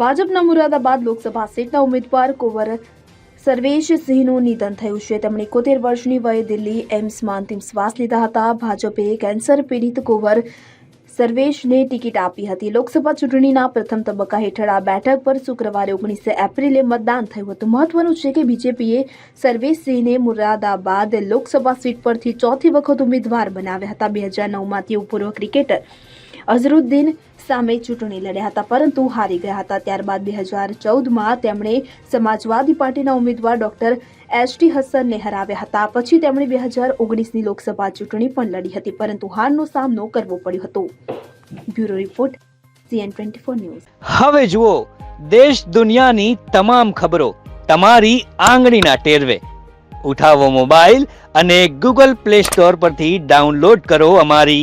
ભાજપના મુરાદાબાદ લોકસભા સીટના ઉમેદવાર કુંવર સર્વેશ સિંહનું નિધન થયું છે. તેમણે એકોતેર વર્ષની વયે દિલ્હી એમ્સમાં અંતિમ શ્વાસ લીધા હતા. ભાજપે કેન્સર પીડિત કુંવર સર્વેશને ટિકિટ આપી હતી. લોકસભા ચૂંટણીના પ્રથમ તબક્કા હેઠળ આ બેઠક પર શુક્રવારે ઓગણીસ એપ્રિલે મતદાન થયું હતું. મહત્વનું છે કે બીજેપીએ સર્વેશ સિંહને મુરાદાબાદ લોકસભા સીટ પરથી ચોથી વખત ઉમેદવાર બનાવ્યા હતા. બે હજાર નવમાં તેઓ પૂર્વ ક્રિકેટર અઝરુદ્દીન સામે ચૂંટણી લડ્યા હતા, પરંતુ હારી ગયા હતા. ત્યારબાદ બે હજાર ચૌદમાં તેમણે સમાજવાદી પાર્ટીના ઉમેદવાર ડોક્ટર એચ ટી હસનને હરાવ્યા હતા. પછી તેમણે બે હજાર ઓગણીસની લોકસભા ચૂંટણી પણ લડી હતી, પરંતુ હારનો સામનો કરવો પડ્યો હતો. Bureau report, CN twenty four news. હવે જુઓ, દેશ દુનિયાની તમામ ખબરો તમારી આંગળીના ટેરવે. ઉઠાવો મોબાઈલ અને ગૂગલ પ્લે સ્ટોર પરથી ડાઉનલોડ કરો અમારી